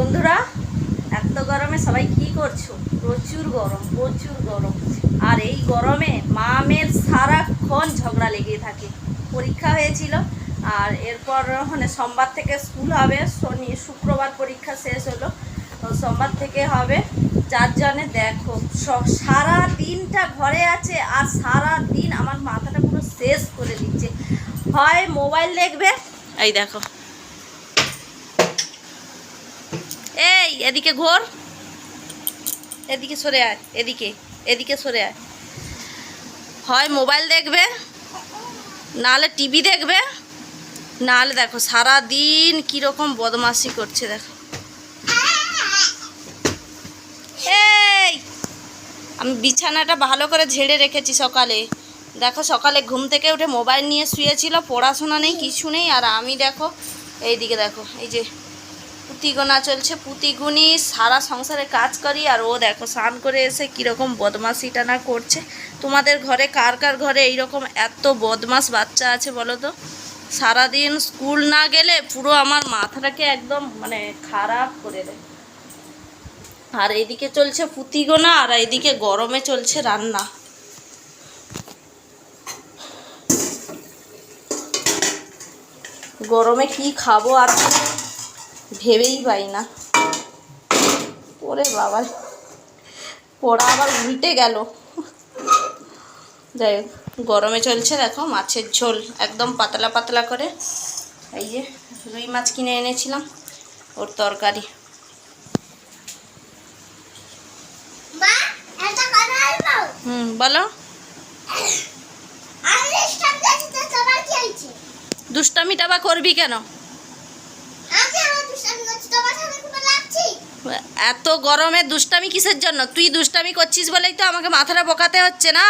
বন্ধুরা, এত গরমে সবাই কি করছ? প্রচুর গরম প্রচুর গরম। আর এই গরমে মা মেয়ের সারাক্ষণ ঝগড়া লেগে থাকে। পরীক্ষা হয়েছিল, আর এরপর মানে সোমবার থেকে স্কুল হবে, শনি, শুক্রবার পরীক্ষা শেষ হলো। সোমবার থেকে হবে। চারজনে দেখো, সব সারা দিনটা ঘরে আছে, আর সারা দিন আমার মাথাটা পুরো শেষ করে দিচ্ছে। হয় মোবাইল দেখবে। এই দেখো। এই, এদিকে ঘোর। এদিকে সরে আয়, এদিকে এদিকে সরে আয়। হয় মোবাইল দেখবে নাহলে টিভি দেখবে নাহলে দেখো সারা দিন কীরকম বদমাশি করছে, দেখো। এই, আমি বিছানাটা ভালো করে ঝেড়ে রেখেছি সকালে। দেখো সকালে ঘুম থেকে উঠে মোবাইল নিয়ে শুয়েছিল, পড়াশোনা নেই, কিছু নেই, আর আমি দেখো, এইদিকে দেখো, এই যে পুঁতিগোনা চলছে পুঁতিগুনি সারা সংসারে কাজ করি আর ও দেখো স্নান করে এসে কীরকম বদমাশিটা না করছে। তোমাদের ঘরে কার কার ঘরে এইরকম এত বদমাস বাচ্চা আছে বলো তো? সারাদিন স্কুল না গেলে পুরো আমার মাথাটাকে একদম মানে খারাপ করে দেয়। আর এইদিকে চলছে পুঁতিগোনা আর এইদিকে গরমে চলছে রান্না। গরমে কি খাব আর ভেবেই পাই না। ওরে বাবা পড়া আবার উল্টে গেল। যাই গরমে চলছে দেখো মাছের ঝোল একদম পাতলা পাতলা করে। এই যে রুই মাছ কিনে এনেছিলাম ওর তরকারি। হুম বলো। দুষ্টামিটা বা করবি কেন আমি আমার দুষ্টামি করছি তোমার সাথে খুব লাগছি এত গরমে দুষ্টামি কিসের জন্য? তুই দুষ্টামি করছিস বলেই তো আমাকে মাথাটা বোকাতে হচ্ছে না?